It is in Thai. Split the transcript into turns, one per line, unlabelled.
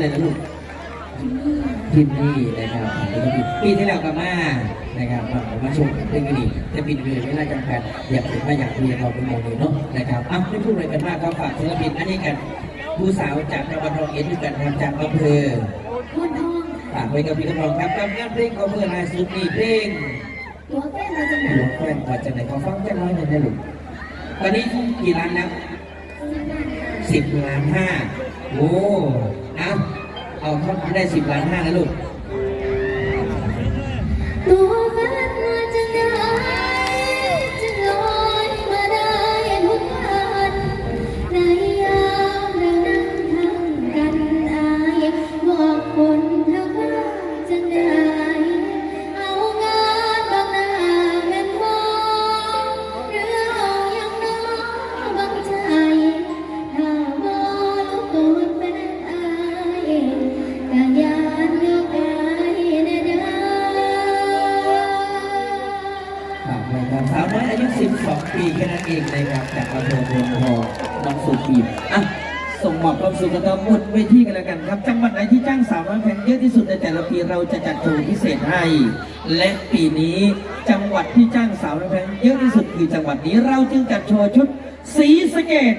อะไรนะลูกพิมนี่นะครับแล้วก็พิมปีที่แล้วกับมานะครับมามาชมเรื่องนี้จะปีนี้ไม่น่าจำกัดอยากเป็นมาอยากเรียนเราเป็นโมเดลเนาะนะครับอะไม่พูดอะไรกันมากครับฝากศิลปินอันนี้กันผู้สาวจากจังหวัดร้อยเอ็ดด้วยกันครับจากอำเภอ
พูดทอง
ฝากไว้กับพี่กำลังครับกับงานเพลงของเพื่อนล่าสุดนี่เพลง
ตัวแฟนเราจะหน
หัวแฟนมาจากไหนขอฟังแค่น้อยหนึ่งได้หรือตอนนี้กี่ล้านแล้วสิบล้านห้า โอ้นะเอาเท่าที่ได้สิบล้านห้านะลูก ส่งมอบความสุขกันต่อหมดเวทีกันแล้วกันครับ จังหวัดไหนที่จ้างสาวน้อยแพงเยอะที่สุดในแต่ละปีเราจะจัดโชว์พิเศษให้ และปีนี้จังหวัดที่จ้างสาวน้อยแพงเยอะที่สุดคือจังหวัดนี้เราจึงจัดโชว์ชุดสีสเกต